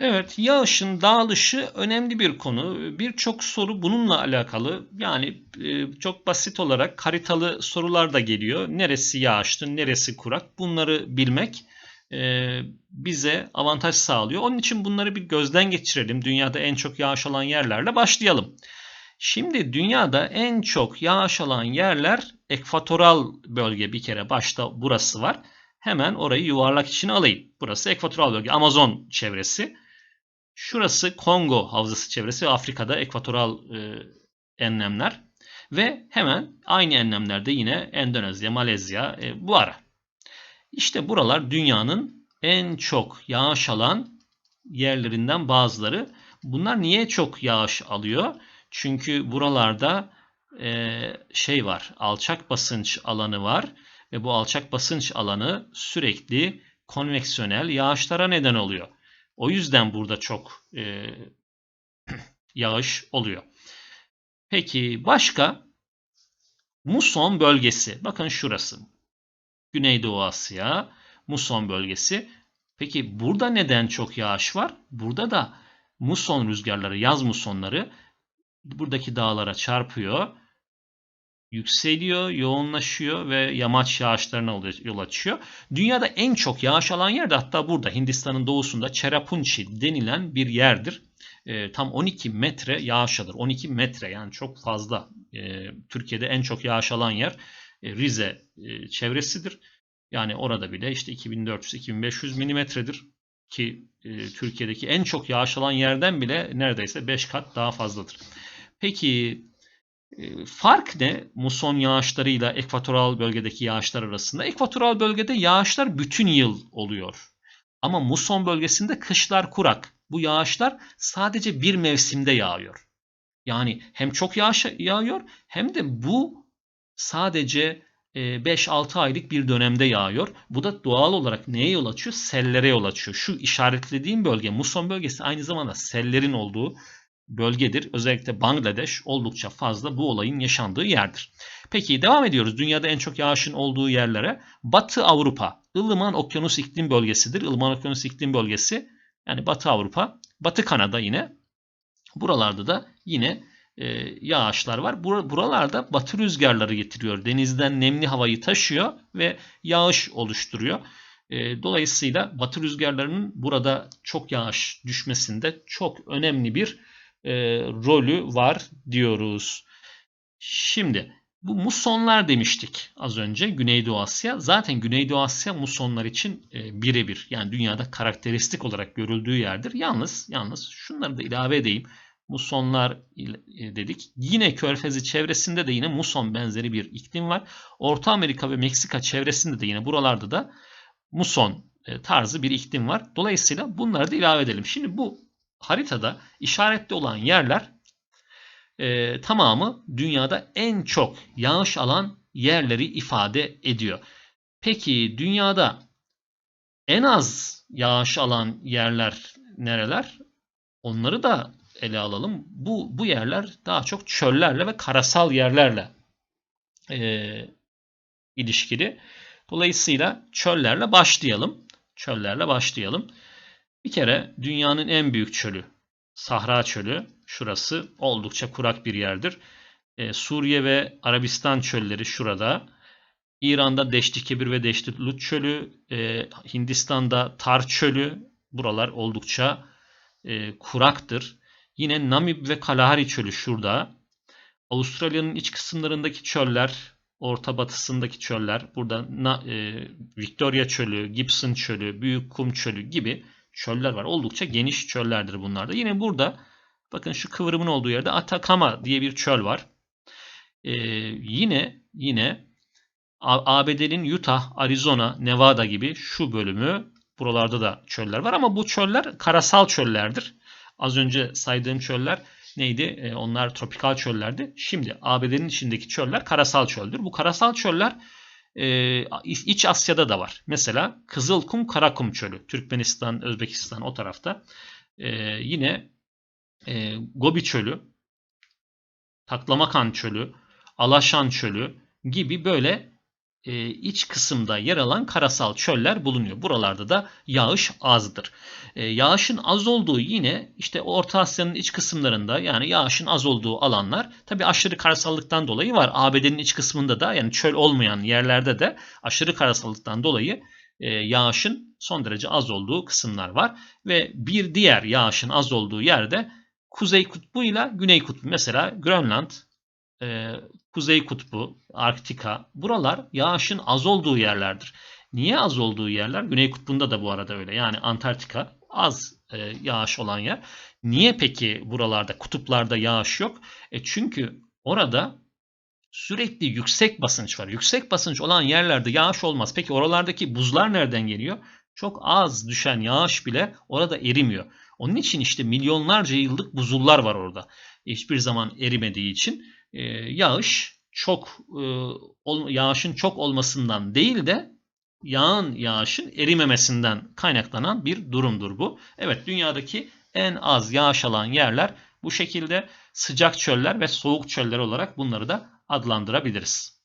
Evet, yağışın dağılışı önemli bir konu. Birçok soru bununla alakalı. Yani e, çok basit olarak haritalı sorular da geliyor. Neresi yağışlı, neresi kurak bunları bilmek e, bize avantaj sağlıyor. Onun için bunları bir gözden geçirelim. Dünyada en çok yağış alan yerlerle başlayalım. Şimdi dünyada en çok yağış alan yerler ekvatoral bölge bir kere başta burası var. Hemen orayı yuvarlak içine alayım. Burası ekvatoral bölge, Amazon çevresi. Şurası Kongo havzası çevresi ve Afrika'da ekvatoral e, enlemler. Ve hemen aynı enlemlerde yine Endonezya, Malezya e, bu ara. İşte buralar dünyanın en çok yağış alan yerlerinden bazıları. Bunlar niye çok yağış alıyor? Çünkü buralarda e, şey var, alçak basınç alanı var ve bu alçak basınç alanı sürekli konveksiyonel yağışlara neden oluyor. O yüzden burada çok e, yağış oluyor. Peki başka? Muson bölgesi. Bakın şurası. Güneydoğu Asya, Muson bölgesi. Peki burada neden çok yağış var? Burada da muson rüzgarları, yaz musonları buradaki dağlara çarpıyor, yükseliyor, yoğunlaşıyor ve yamaç yağışlarına yol açıyor. Dünyada en çok yağış alan yer de hatta burada Hindistan'ın doğusunda Cherrapunchi denilen bir yerdir. E, tam 12 metre yağış alır. 12 metre yani çok fazla. E, Türkiye'de en çok yağış alan yer e, Rize e, çevresidir. Yani orada bile işte 2400-2500 milimetredir ki e, Türkiye'deki en çok yağış alan yerden bile neredeyse 5 kat daha fazladır. Peki fark ne muson yağışlarıyla ekvatoral bölgedeki yağışlar arasında? Ekvatoral bölgede yağışlar bütün yıl oluyor. Ama muson bölgesinde kışlar kurak. Bu yağışlar sadece bir mevsimde yağıyor. Yani hem çok yağış yağıyor hem de bu sadece 5-6 e, aylık bir dönemde yağıyor. Bu da doğal olarak neye yol açıyor? Sellere yol açıyor. Şu işaretlediğim bölge muson bölgesi aynı zamanda sellerin olduğu bölgedir. Özellikle Bangladeş oldukça fazla bu olayın yaşandığı yerdir. Peki devam ediyoruz. Dünyada en çok yağışın olduğu yerlere. Batı Avrupa, ılıman okyanus iklim bölgesidir. Ilıman okyanus iklim bölgesi yani Batı Avrupa, Batı Kanada yine. Buralarda da yine e, yağışlar var. Buralarda batı rüzgarları getiriyor. Denizden nemli havayı taşıyor ve yağış oluşturuyor. E, dolayısıyla batı rüzgarlarının burada çok yağış düşmesinde çok önemli bir e, rolü var diyoruz. Şimdi bu musonlar demiştik az önce Güneydoğu Asya. Zaten Güneydoğu Asya musonlar için e, birebir yani dünyada karakteristik olarak görüldüğü yerdir. Yalnız yalnız şunları da ilave edeyim. Musonlar e, dedik. Yine Körfezi çevresinde de yine muson benzeri bir iklim var. Orta Amerika ve Meksika çevresinde de yine buralarda da muson e, tarzı bir iklim var. Dolayısıyla bunları da ilave edelim. Şimdi bu haritada işaretli olan yerler e, tamamı dünyada en çok yağış alan yerleri ifade ediyor. Peki dünyada en az yağış alan yerler nereler? Onları da ele alalım. Bu, bu yerler daha çok çöllerle ve karasal yerlerle e, ilişkili. Dolayısıyla çöllerle başlayalım. Çöllerle başlayalım. Bir kere dünyanın en büyük çölü, Sahra Çölü, şurası oldukça kurak bir yerdir. Ee, Suriye ve Arabistan çölleri şurada. İran'da Deşti Kebir ve Deşti Lut Çölü, e, Hindistan'da Tar Çölü, buralar oldukça e, kuraktır. Yine Namib ve Kalahari Çölü şurada. Avustralya'nın iç kısımlarındaki çöller, orta batısındaki çöller, burada e, Victoria Çölü, Gibson Çölü, Büyük Kum Çölü gibi çöller var. Oldukça geniş çöllerdir bunlar da. Yine burada bakın şu kıvrımın olduğu yerde Atacama diye bir çöl var. Ee, yine yine ABD'nin Utah, Arizona, Nevada gibi şu bölümü buralarda da çöller var ama bu çöller karasal çöllerdir. Az önce saydığım çöller neydi? Ee, onlar tropikal çöllerdi. Şimdi ABD'nin içindeki çöller karasal çöldür. Bu karasal çöller e, İç Asya'da da var. Mesela Kızılkum Karakum Çölü. Türkmenistan, Özbekistan o tarafta. E, yine e, Gobi Çölü, Taklamakan Çölü, Alaşan Çölü gibi böyle e, iç kısımda yer alan karasal çöller bulunuyor. Buralarda da yağış azdır. E, yağışın az olduğu yine işte Orta Asya'nın iç kısımlarında yani yağışın az olduğu alanlar tabi aşırı karasallıktan dolayı var. ABD'nin iç kısmında da yani çöl olmayan yerlerde de aşırı karasallıktan dolayı e, yağışın son derece az olduğu kısımlar var. Ve bir diğer yağışın az olduğu yerde Kuzey Kutbu ile Güney Kutbu. Mesela Grönland, e, Kuzey Kutbu, Arktika buralar yağışın az olduğu yerlerdir. Niye az olduğu yerler? Güney Kutbu'nda da bu arada öyle. Yani Antarktika az e, yağış olan yer. Niye peki buralarda kutuplarda yağış yok? E çünkü orada sürekli yüksek basınç var. Yüksek basınç olan yerlerde yağış olmaz. Peki oralardaki buzlar nereden geliyor? Çok az düşen yağış bile orada erimiyor. Onun için işte milyonlarca yıllık buzullar var orada. Hiçbir zaman erimediği için e, yağış çok e, yağışın çok olmasından değil de yağın yağışın erimemesinden kaynaklanan bir durumdur bu. Evet dünyadaki en az yağış alan yerler bu şekilde sıcak çöller ve soğuk çöller olarak bunları da adlandırabiliriz.